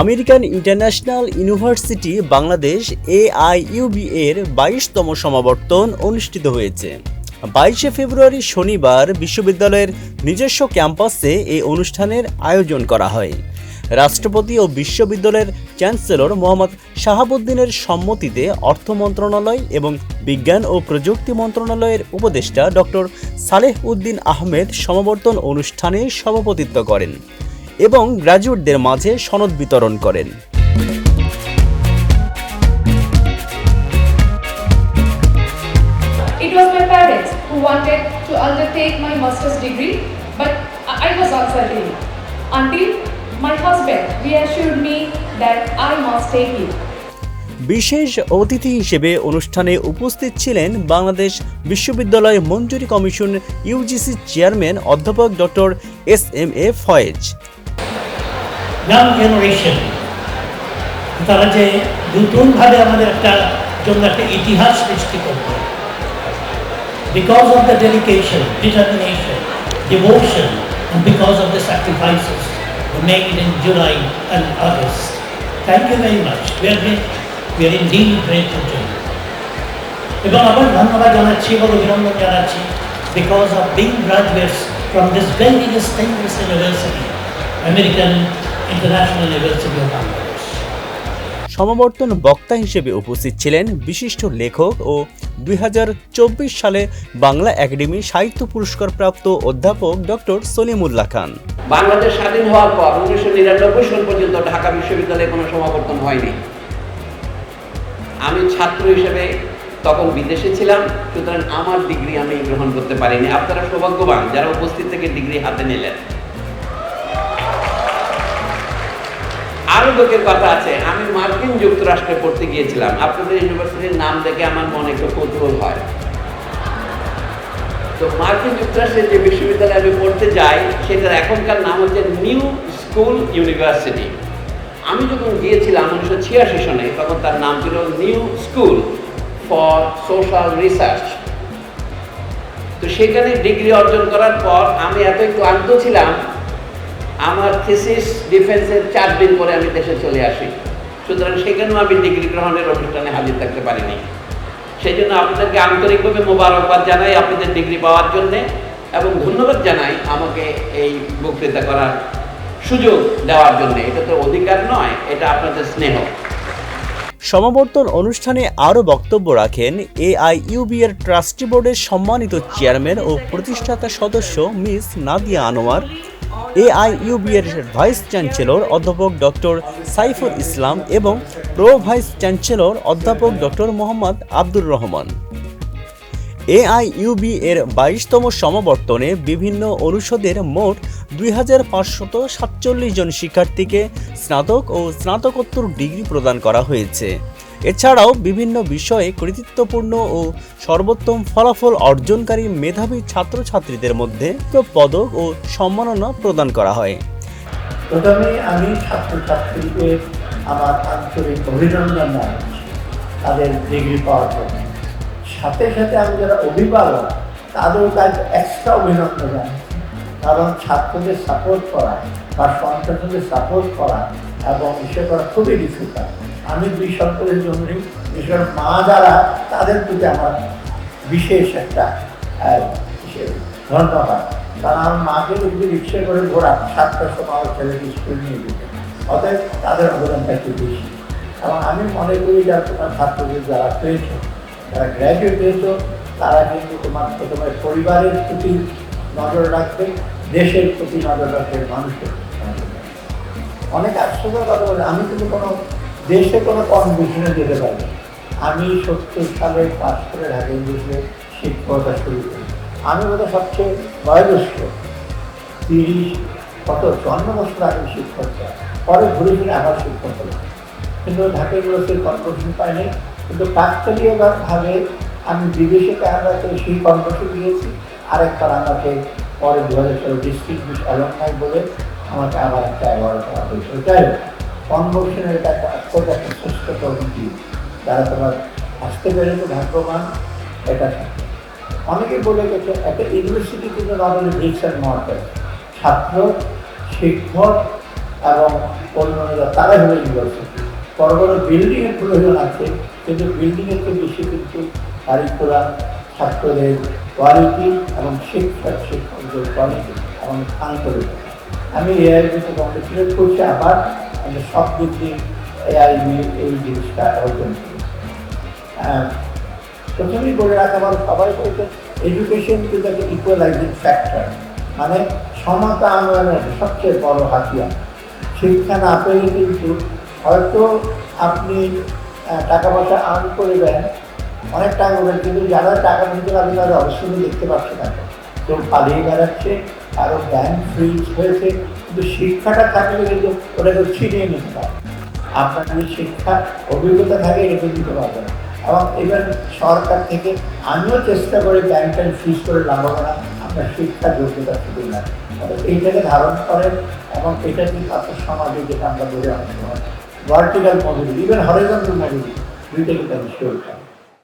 American International University Bangladesh AIUB এর বাইশতম সমাবর্তন অনুষ্ঠিত হয়েছে। বাইশে ফেব্রুয়ারি শনিবার বিশ্ববিদ্যালয়ের নিজস্ব ক্যাম্পাসে এই অনুষ্ঠানের আয়োজন করা হয়। রাষ্ট্রপতি ও বিশ্ববিদ্যালয়ের চ্যান্সেলর মোহাম্মদ শাহাবুদ্দিনের সম্মতিতে অর্থ মন্ত্রণালয় এবং বিজ্ঞান ও প্রযুক্তি মন্ত্রণালয়ের উপদেষ্টা ডক্টর সালেহ উদ্দিন আহমেদ সমাবর্তন অনুষ্ঠানে সভাপতিত্ব করেন। এবং গ্র্যাজুয়েটদের মাঝে সনদ বিতরণ করেন It was my parents who wanted to undertake my master's degree, but I was uncertain until my husband reassured me that I must take it. বিশেষ অতিথি হিসেবে অনুষ্ঠানে উপস্থিত ছিলেন বাংলাদেশ বিশ্ববিদ্যালয় মঞ্জুরি কমিশন ইউজিসি চেয়ারম্যান অধ্যাপক doctor S M A Faiz young generation তারা যে নতুনভাবে আমাদের একটা জন্য একটা ইতিহাস সৃষ্টি করবে because of the dedication determination devotion and because of the sacrifices made in July and August. Thank you very much. We are, great, we are indeed grateful to you. এবং আবার ধন্যবাদ জানাচ্ছি এবং অভিনন্দন জানাচ্ছি because of being graduates from this very distinguish university American International of Bangladesh সমাবর্তন বক্তা হিসেবে উপস্থিত ছিলেন বিশিষ্ট লেখক ও দুই সালে বাংলা একাডেমি সাহিত্য পুরস্কার প্রাপ্ত অধ্যাপক ডক্টর সলিমুল্লাহ খান। বাংলাদেশ স্বাধীন হওয়ার পর উনিশশো নিরানব্বই সাল পর্যন্ত ঢাকা বিশ্ববিদ্যালয়ে কোনো সমাবর্তন হয়নি। আমি ছাত্র হিসেবে তখন বিদেশে ছিলাম সুতরাং আমার ডিগ্রি আমি গ্রহণ করতে পারিনি। আপনারা সৌভাগ্যবান যারা উপস্থিত থেকে ডিগ্রি হাতে নিলেন। আরও লোকের কথা আছে। আমি মার্কিন যুক্তরাষ্ট্রে পড়তে গিয়েছিলাম। আপনাদের ইউনিভার্সিটির নাম দেখে আমার মনে একটু কৌতূহল হয়। তো মার্কিন যুক্তরাষ্ট্রের যে বিশ্ববিদ্যালয়ে আমি পড়তে যাই, সেটার এখনকার নাম হচ্ছে নিউ স্কুল ইউনিভার্সিটি। আমি যখন গিয়েছিলাম উনিশশো ছিয়াশি সনে, তখন তার নাম ছিল New School for Social Research. তো সেখানে ডিগ্রি অর্জন করার পর আমি এত একটু ক্লান্ত ছিলাম আমার থিসিস ডিফেন্সের চার দিন পরে আমি দেশে চলে আসি। সুতরাং সেখানেও আমি ডিগ্রি গ্রহণের অনুষ্ঠানে হাজির থাকতে পারিনি। সেই জন্য আপনাদেরকে আন্তরিকভাবে মোবারকবাদ জানাই আপনাদের ডিগ্রি পাওয়ার জন্যে এবং ধন্যবাদ জানাই আমাকে এই বক্তৃতা করার সুযোগ দেওয়ার জন্য। এটা তো অধিকার নয়, এটা আপনাদের স্নেহ। সমাবর্তন অনুষ্ঠানে আরও বক্তব্য রাখেন এআইইউবি এর ট্রাস্টি বোর্ডের সম্মানিত চেয়ারম্যান ও প্রতিষ্ঠাতা সদস্য মিস নাদিয়া আনোয়ার। এআইইউবি এর ভাইস চ্যান্সেলর অধ্যাপক ডক্টর সাইফুল ইসলাম এবং প্রো ভাইস চ্যান্সেলর অধ্যাপক ডক্টর মোহাম্মদ আব্দুর রহমান। এআইইউবি এর বাইশতম সমাবর্তনে বিভিন্ন অনুষদের মোট দুই হাজার পাঁচশত সাতচল্লিশ জন শিক্ষার্থীকে স্নাতক ও স্নাতকোত্তর ডিগ্রি প্রদান করা হয়েছে। এছাড়াও বিভিন্ন বিষয়ে কৃতিত্বপূর্ণ ও সর্বোত্তম ফলাফল অর্জনকারী মেধাবী ছাত্রছাত্রীদের মধ্যে পদক ও সম্মাননা প্রদান করা হয়। প্রথমে আমি ছাত্রছাত্রীদের আমার আন্তরিক অভিনন্দন তাদের ডিগ্রি পাওয়ার জন্য। সাথে সাথে আমি যারা অভিভাবক, তাদেরও কাজ এক্সট্রা অভিনন্দন জানাচ্ছি। কারণ ছাত্রদের সাপোর্ট করা বা সন্তানদের সাপোর্ট করা এবং ইসে করা খুবই ডিফিকাল্ট আমি দুই সন্তানের জন্য করে মা যারা, তাদের প্রতি আমার বিশেষ একটা ধন্যবাদ কারণ আমার মাকে যদি রিক্সা করে ঘোরা সাতটার সময় ছেলেকে স্কুল নিয়ে যেতে। অতএব তাদের অবদানটা একটু বেশি। এবং আমি মনে করি যারা তোমার ছাত্রদের যারা পেয়েছ, যারা গ্র্যাজুয়েট হয়েছো তারা কিন্তু তোমার প্রথমে পরিবারের প্রতি নজর রাখবে, দেশের প্রতি নজর রাখবে, মানুষের অনেক আশ্চর্যের কথা বলে, আমি কিন্তু কোনো দেশে কোনো কম্পিটিশনে যেতে পারি আমি সত্তর সালে পাস করে ঢাকা ইংলিশে শিক্ষকতা শুরু করি। আমি বোধহয় সবচেয়ে বয়োজ্যেষ্ঠ। তিরিশ কত চন্ন বছর আগে শিক্ষক ছিলাম। পরে ঘুরে ফিরে আবার শিক্ষক হলাম কিন্তু ঢাকা ইউনিভার্সিটির কর্পোরেশন পাইনি। কিন্তু কাকতালীয়ভাবে আমি বিদেশে কানাডাতে সেই কর্মসূচি দিয়েছি আরেকবার আমাকে পরে দু হাজার সালে ডিস্ট্রিক্ট অ্যালমনাই বলে আমাকে আবার একটা অ্যাওয়ার্ড করা হয়েছিল। যাই হোক। কনভোকেশনের এটা একটা অত্যন্ত একটা শ্রেষ্ঠ কমিটি যারা তোমার আসতে পেরে তো ভাগ্যবান, এটা অনেকে বলে গেছে, একটা ইউনিভার্সিটি কিন্তু অনলি ব্রিক্স অ্যান্ড মর্টার ছাত্র, শিক্ষক এবং অন্যান্যরা তারা হলো ইউনিভার্সিটি বড় বড় বিল্ডিংয়ের প্রয়োজন আছে, কিন্তু বিল্ডিংয়ের তো বেশি কিন্তু কারিকুলাম ছাত্রদের কোয়ালিটি এবং শিক্ষক, শিক্ষকদের কোয়ালিটি এবং আন্তরিকতা আমি এআই বিষয়ে কংগ্রেচুলেট করছি আবার। আমি সব দিক দিয়ে এআই এই জিনিসটা অর্জন করি প্রথমেই বলে রাখা আমার সবাই বলতে এডুকেশন কিন্তু একটা ইকুয়ালাইজিং ফ্যাক্টর মানে সমতা একটা সবচেয়ে বড় হাতিয়ার। শিক্ষা না পেলে কিন্তু হয়তো আপনি টাকা পয়সা আর্ন করে দেন অনেক টাকা করবেন, কিন্তু যারা টাকা নিতে পারবে তাদের অবশ্যই দেখতে পাচ্ছে না। কেউ পালিয়ে বেড়াচ্ছে আরও ব্যাংক ফ্রিজ হয়েছে কিন্তু শিক্ষাটা থাকলে কিন্তু ওটাকে ছিনিয়ে নিতে পারে আপনার যদি শিক্ষা অভিজ্ঞতা থাকে, এটা দিতে পারবেন এবং এবার সরকার থেকে আমিও চেষ্টা করি ব্যাংক ট্যাঙ্ক ফিস করে লাভবান আপনার শিক্ষা যোগ্যতা শুধু না। এইটাকে ধারণ করেন এবং এটা কিন্তু আপনার সমাজে যেটা আমরা বলি, অনেক সময় ভার্টিক্যাল মজুরি ইভেন হরিজন্টাল মজুরি দুইটা কিন্তু আমি